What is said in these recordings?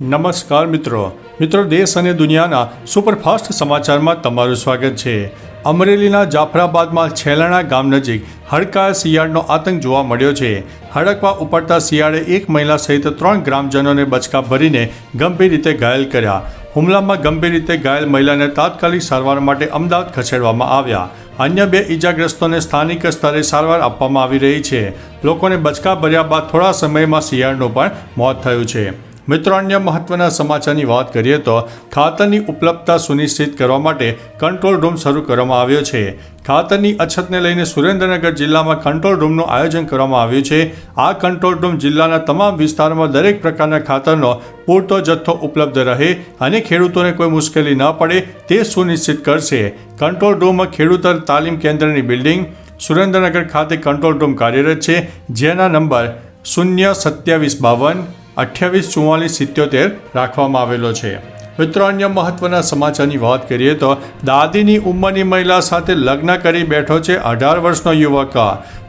નમસ્કાર મિત્રો. મિત્રો, દેશ અને દુનિયાના સુપરફાસ્ટ સમાચારમાં તમારું સ્વાગત છે. અમરેલીના જાફરાબાદમાં છેલાણા ગામ નજીક હડકા શિયાળનો આતંક જોવા મળ્યો છે. હડકવા ઉપડતા શિયાળે એક મહિલા સહિત ત્રણ ગ્રામજનોને બચકા ભરીને ગંભીર રીતે ઘાયલ કર્યા. હુમલામાં ગંભીર રીતે ઘાયલ મહિલાને તાત્કાલિક સારવાર માટે અમદાવાદ ખસેડવામાં આવ્યા. અન્ય બે ઈજાગ્રસ્તોને સ્થાનિક સ્તરે સારવાર આપવામાં આવી રહી છે. લોકોને બચકા ભર્યા બાદ થોડા સમયમાં શિયાળનું પણ મોત થયું છે. મિત્રો, અન્ય મહત્વના સમાચારની વાત કરીએ તો ખાતરની ઉપલબ્ધતા સુનિશ્ચિત કરવા માટે કંટ્રોલ રૂમ શરૂ કરવામાં આવ્યો છે. ખાતરની અછતને લઈને સુરેન્દ્રનગર જિલ્લામાં કંટ્રોલ રૂમનું આયોજન કરવામાં આવ્યું છે. આ કંટ્રોલ રૂમ જિલ્લાના તમામ વિસ્તારોમાં દરેક પ્રકારના ખાતરનો પૂરતો જથ્થો ઉપલબ્ધ રહે અને ખેડૂતોને કોઈ મુશ્કેલી ન પડે તે સુનિશ્ચિત કરશે. કંટ્રોલ રૂમમાં ખેડૂત તાલીમ કેન્દ્રની બિલ્ડિંગ, સુરેન્દ્રનગર ખાતે કંટ્રોલ રૂમ કાર્યરત છે, જેના નંબર શૂન્ય સત્યાવીસ બાવન અઠ્યાવીસ ચુમ્માલીસ સિત્યોતેર રાખવામાં આવેલો છે. મિત્રો, અન્ય મહત્વના સમાચારની વાત કરીએ તો દાદીની ઉંમરની મહિલા સાથે લગ્ન કરી બેઠો છે અઢાર વર્ષનો યુવક.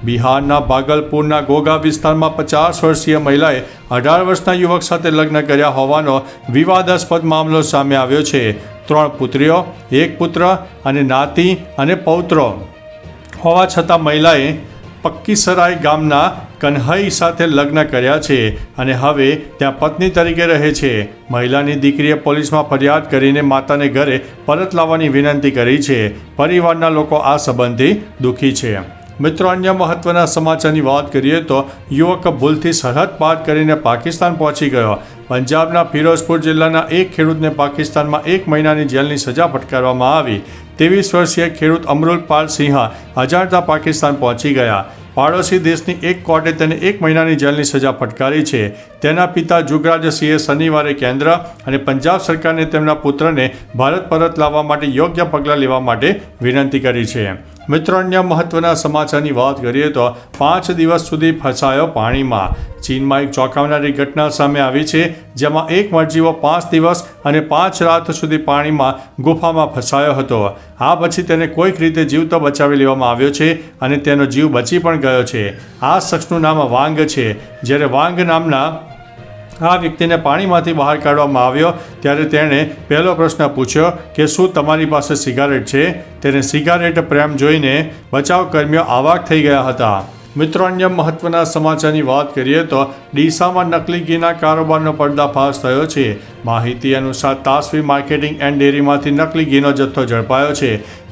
બિહારના ભાગલપુરના ગોગા વિસ્તારમાં પચાસ વર્ષીય મહિલાએ અઢાર વર્ષના યુવક સાથે લગ્ન કર્યા હોવાનો વિવાદાસ્પદ મામલો સામે આવ્યો છે. ત્રણ પુત્રીઓ, એક પુત્ર અને નાતી અને પૌત્રો. હોવા છતાં મહિલાએ પક્કીસરાય ગામના કન્હઈ સાથે લગ્ન કર્યા છે અને હવે ત્યાં પત્ની તરીકે રહે છે. મહિલાની દીકરીએ પોલીસમાં ફરિયાદ કરીને માતાને ઘરે પરત લાવવાની વિનંતી કરી છે. પરિવારના લોકો આ સંબંધે દુઃખી છે. મિત્રો, અન્ય મહત્વના સમાચારની વાત કરીએ તો યુવક ભૂલથી સરહદ પાર કરીને પાકિસ્તાન પહોંચી ગયો. પંજાબના ફિરોઝપુર જિલ્લાના એક ખેડૂતને પાકિસ્તાનમાં એક મહિનાની જેલની સજા ફટકારવામાં આવી. ત્રેવીસ વર્ષીય ખેડૂત અમરુલ પાલ સિંહ અજાણતા પાકિસ્તાન પહોંચી ગયા. પાડોશી દેશની એક કોર્ટે તેને એક મહિનાની જેલની સજા ફટકારી છે. તેના પિતા જુગરાજસિંહે શનિવારે કેન્દ્ર અને પંજાબ સરકારને તેમના પુત્રને ભારત પરત લાવવા માટે યોગ્ય પગલાં લેવા માટે વિનંતી કરી છે. મિત્રો અન્ય મહત્વના સમાચારની વાત કરીએ તો પાંચ દિવસ સુધી ફસાયો પાણીમાં. ચીનમાં એક ચોંકાવનારી ઘટના સામે આવી છે, જેમાં એક મરજીવો પાંચ દિવસ અને પાંચ રાત સુધી પાણીમાં ગુફામાં ફસાયો હતો. આ પછી તેને કોઈક રીતે જીવતો બચાવી લેવામાં આવ્યો છે અને તેનો જીવ બચી પણ ગયો છે. આ શખ્સનું નામ વાંગ છે. જ્યારે વાંગ નામના આ વ્યક્તિને પાણીમાંથી બહાર કાઢવામાં આવ્યો ત્યારે તેણે પહેલો પ્રશ્ન પૂછ્યો કે શું તમારી પાસે સિગારેટ છે? તેને સિગારેટ પ્રેમ જોઈને બચાવ કર્મીઓ આવાક થઈ ગયા હતા. મિત્રો અન્ય મહત્વના સમાચારની વાત કરીએ તો ડીસામાં નકલી ઘીના કારોબારનો પર્દાફાશ થયો છે. માહિતી અનુસાર તાસવી માર્કેટિંગ એન્ડ ડેરીમાંથી નકલી ઘીનો જથ્થો ઝડપાયો છે,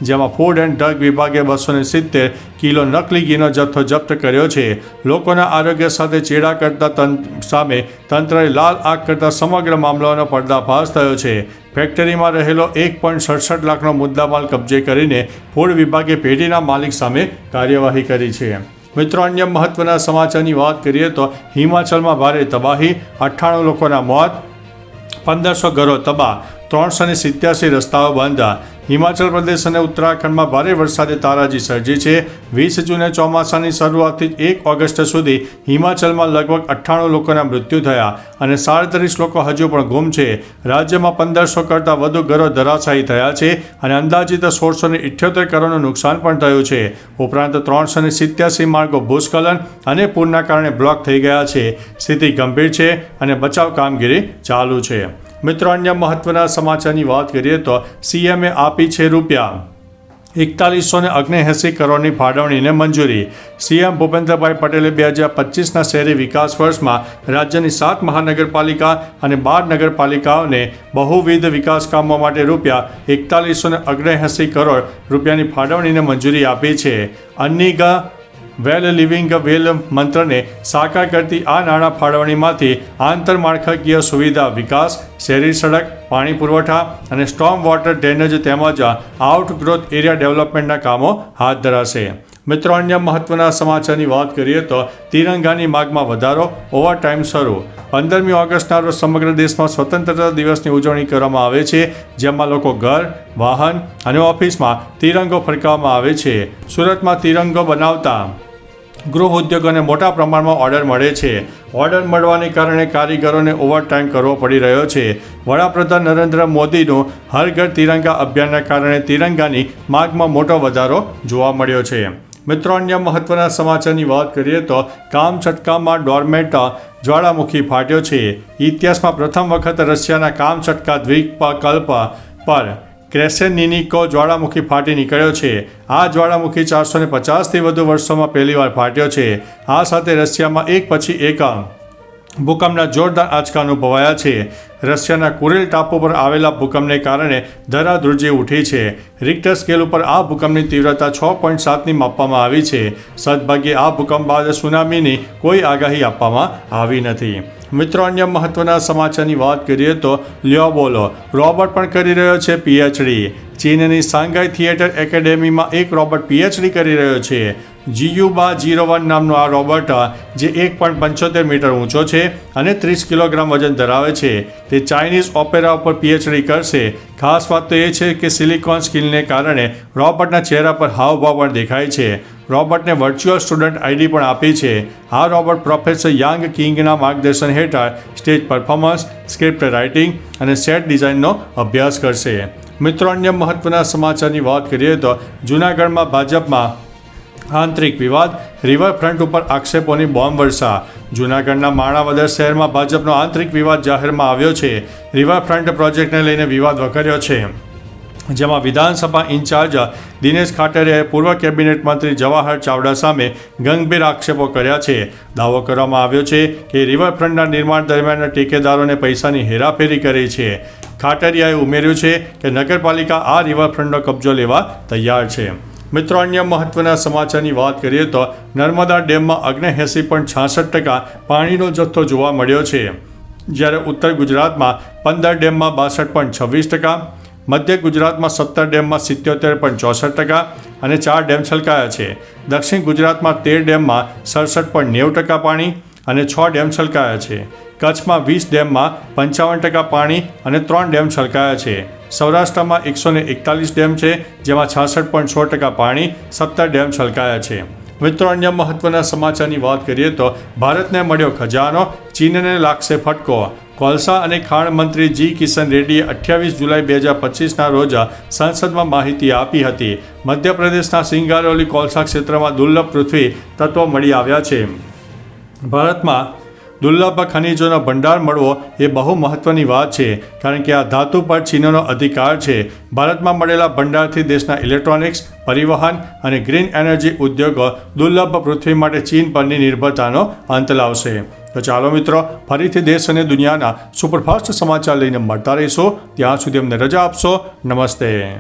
જેમાં ફૂડ એન્ડ ડ્રગ વિભાગે બસો સિત્તેર કિલો નકલી ઘીનો જથ્થો જપ્ત કર્યો છે. લોકોના આરોગ્ય સાથે ચેડા કરતા સામે તંત્રએ લાલ આગ કરતા સમગ્ર મામલાનો પર્દાફાશ થયો છે. ફેક્ટરીમાં રહેલો એક પોઈન્ટ સડસઠ લાખનો મુદ્દામાલ કબજે કરીને ફૂડ વિભાગે પેઢીના માલિક સામે કાર્યવાહી કરી છે. મિત્રો, અન્ય મહત્વના સમાચારની વાત કરીએ તો હિમાચલમાં ભારે તબાહી, અઠ્ઠાણું લોકોના મોત, પંદરસો ઘરો તબાહ, ત્રણસો ને સિત્યાસી રસ્તાઓ બંધ. હિમાચલ પ્રદેશ અને ઉત્તરાખંડમાં ભારે વરસાદે તારાજી સર્જી છે. વીસ જૂને ચોમાસાની શરૂઆતથી એક ઓગસ્ટ સુધી હિમાચલમાં લગભગ અઠ્ઠાણું લોકોના મૃત્યુ થયા અને સાડત્રીસ લોકો હજુ પણ ગુમ છે. રાજ્યમાં પંદરસો કરતાં વધુ ઘરો ધરાશાયી થયા છે અને અંદાજિત સોળસો ને ઇઠ્યોતેર કરોડનું નુકસાન પણ થયું છે. ઉપરાંત ત્રણસો ને સિત્યાસી માર્ગો ભૂસ્ખલન અને પૂરના કારણે બ્લોક થઈ ગયા છે. સ્થિતિ ગંભીર છે અને બચાવ કામગીરી ચાલુ છે. મિત્રો, અન્ય મહત્વના સમાચારની વાત કરીએ તો સીએમએ આપી છે રૂપિયા. એકતાલીસો ને ઓગણએંસી કરોડની ફાળવણીને મંજૂરી. સીએમ ભૂપેન્દ્રભાઈ પટેલે બે હજાર પચીસના શહેરી વિકાસ વર્ષમાં રાજ્યની સાત મહાનગરપાલિકા અને બાર નગરપાલિકાઓને બહુવિધ વિકાસ કામો માટે રૂપિયા એકતાલીસો ને કરોડ રૂપિયાની ફાળવણીને મંજૂરી આપી છે. અન્નિગા વેલ લિવિંગ વેલ મંત્રને સાકાર કરતી આ નાણાં ફાળવણીમાંથી આંતરમાળખાકીય સુવિધા વિકાસ શહેરી સડક, પાણી પુરવઠા અને સ્ટોમ વોટર ડ્રેનેજ તેમજ આઉટગ્રોથ એરિયા ડેવલપમેન્ટના કામો હાથ ધરાશે. મિત્રો, અન્ય મહત્વના સમાચારની વાત કરીએ તો તિરંગાની માગમાં વધારો, ઓવર ટાઈમ શરૂ. પંદરમી ઓગસ્ટના રોજ સમગ્ર દેશમાં સ્વતંત્રતા દિવસની ઉજવણી કરવામાં આવે છે, જેમાં લોકો ઘર, વાહન અને ઓફિસમાં તિરંગો ફરકાવવામાં આવે છે. સુરતમાં તિરંગો બનાવતા ગૃહ ઉદ્યોગોને મોટા પ્રમાણમાં ઓર્ડર મળે છે. ઓર્ડર મળવાને કારણે કારીગરોને ઓવરટાઈમ કરવો પડી રહ્યો છે. વડાપ્રધાન નરેન્દ્ર મોદીનું હર ઘર તિરંગા અભિયાનના કારણે તિરંગાની માગમાં મોટો વધારો જોવા મળ્યો છે. મિત્રો, અન્ય મહત્વના સમાચારની વાત કરીએ તો કામ છટકામાં ડોરમેટ જ્વાળામુખી ફાટ્યો છે. ઇતિહાસમાં પ્રથમ વખત રશિયાના કામ છટકા દ્વીપકલ્પ પર ક્રેસેનિનિકો જ્વાળામુખી ફાટી નીકળ્યો છે. આ જ્વાળામુખી ચારસો ને પચાસથી વધુ વર્ષોમાં પહેલીવાર ફાટ્યો છે. આ સાથે રશિયામાં એક પછી એક ભૂકંપના જોરદાર આંચકા અનુભવાયા છે. રશિયાના કુરેલ ટાપુ પર આવેલા ભૂકંપને કારણે ધરાધ્રુજી ઉઠી છે. રિક્ટર સ્કેલ ઉપર આ ભૂકંપની તીવ્રતા છ પોઈન્ટ સાતની માપવામાં આવી છે. સદભાગ્યે આ ભૂકંપ બાદ સુનામીની કોઈ આગાહી આપવામાં આવી નથી. મિત્રો, અન્ય મહત્વના સમાચારની વાત કરીએ તો લ્યો બોલો. રોબર્ટ પણ કરી રહ્યો છે પીએચડી ચીનની સાંઘાઈ થિયેટર એકેડેમીમાં એક રોબોટ પીએચડી કરી રહ્યો છે. જીયુબા જીરો વન નામનો આ રોબોટ, જે એક પોઈન્ટ પંચોતેર મીટર ઊંચો છે અને ત્રીસ કિલોગ્રામ વજન ધરાવે છે, તે ચાઇનીઝ ઓપેરા ઉપર પીએચડી કરશે. ખાસ વાત તો એ છે કે સિલિકોન સ્કિલને કારણે રોબોટના ચહેરા પર હાવભાવ પણ દેખાય છે. રોબોટને વર્ચ્યુઅલ સ્ટુડન્ટ આઈડી પણ આપી છે. આ રોબોટ પ્રોફેસર યાંગ કિંગના માર્ગદર્શન હેઠળ સ્ટેજ પરફોર્મન્સ, સ્ક્રિપ્ટ રાઇટિંગ અને સેટ ડિઝાઇનનો અભ્યાસ કરશે. મિત્રો, અન્ય મહત્વના સમાચારની વાત કરીએ તો જૂનાગઢમાં ભાજપમાં આંતરિક વિવાદ, રિવરફ્રન્ટ ઉપર આક્ષેપોની બોમ્બ વર્ષા. જૂનાગઢના માણાવદર શહેરમાં ભાજપનો આંતરિક વિવાદ જાહેરમાં આવ્યો છે. રિવરફ્રન્ટ પ્રોજેક્ટને લઈને વિવાદ વકર્યો છે. જેમાં વિધાનસભા ઇન્ચાર્જ દિનેશ ખાટરિયાએ પૂર્વ કેબિનેટ મંત્રી જવાહર ચાવડા સામે ગંભીર આક્ષેપો કર્યા છે. દાવો કરવામાં આવ્યો છે કે રિવરફ્રન્ટના નિર્માણ દરમિયાન ટેકેદારોને પૈસાની હેરાફેરી કરી છે. ખાટરિયાએ ઉમેર્યું છે કે નગરપાલિકા આ રિવરફ્રન્ટનો કબજો લેવા તૈયાર છે. મિત્રો, અન્ય મહત્વના સમાચારની વાત કરીએ તો નર્મદા ડેમમાં અગ્નેએંસી પણ છાસઠ ટકા પાણીનો જથ્થો જોવા મળ્યો છે. જ્યારે ઉત્તર ગુજરાતમાં પંદર ડેમમાં બાસઠ પોઈન્ટ છવ્વીસ ટકા, મધ્ય ગુજરાતમાં સત્તર ડેમમાં સિત્યોતેર પોઈન્ટ ચોસઠ ટકા અને ચાર ડેમ છલકાયા છે. દક્ષિણ ગુજરાતમાં તેર ડેમમાં સડસઠ પોઈન્ટ નેવું ટકા પાણી અને છ ડેમ છલકાયા છે. કચ્છમાં વીસ ડેમમાં પંચાવન ટકા પાણી અને ત્રણ ડેમ છલકાયા છે. સૌરાષ્ટ્રમાં એકસો ને એકતાલીસ ડેમ છે, જેમાં છાસઠ પોઈન્ટ છ ટકા પાણી સત્તર ડેમ છલકાયા છે. મિત્રો, અન્ય મહત્વના સમાચારની વાત કરીએ તો ભારતને મળ્યો ખજાનો, ચીનને લાગશે ફટકો. કોલસા અને ખાણ મંત્રી જી કિશન રેડ્ડીએ અઠ્યાવીસ જુલાઈ બે હજાર પચીસના રોજ સંસદમાં માહિતી આપી હતી. મધ્યપ્રદેશના સિંગારોલી કોલસા ક્ષેત્રમાં દુર્લભ પૃથ્વી તત્વો મળી આવ્યા છે. ભારતમાં દુર્લભ ખનિજોનો ભંડાર મળવો એ બહુ મહત્વની વાત છે, કારણ કે આ ધાતુ પર ચીનનો અધિકાર છે. ભારતમાં મળેલા ભંડારથી દેશના ઇલેક્ટ્રોનિક્સ, પરિવહન અને ગ્રીન એનર્જી ઉદ્યોગો દુર્લભ પૃથ્વી માટે ચીન પરની નિર્ભરતાનો અંત લાવશે. તો ચાલો મિત્રો, ફરીથી દેશ અને દુનિયાના સુપરફાસ્ટ સમાચાર લઈને મળતા રહીશો. ત્યાં સુધી અમને રજા આપશો. નમસ્તે.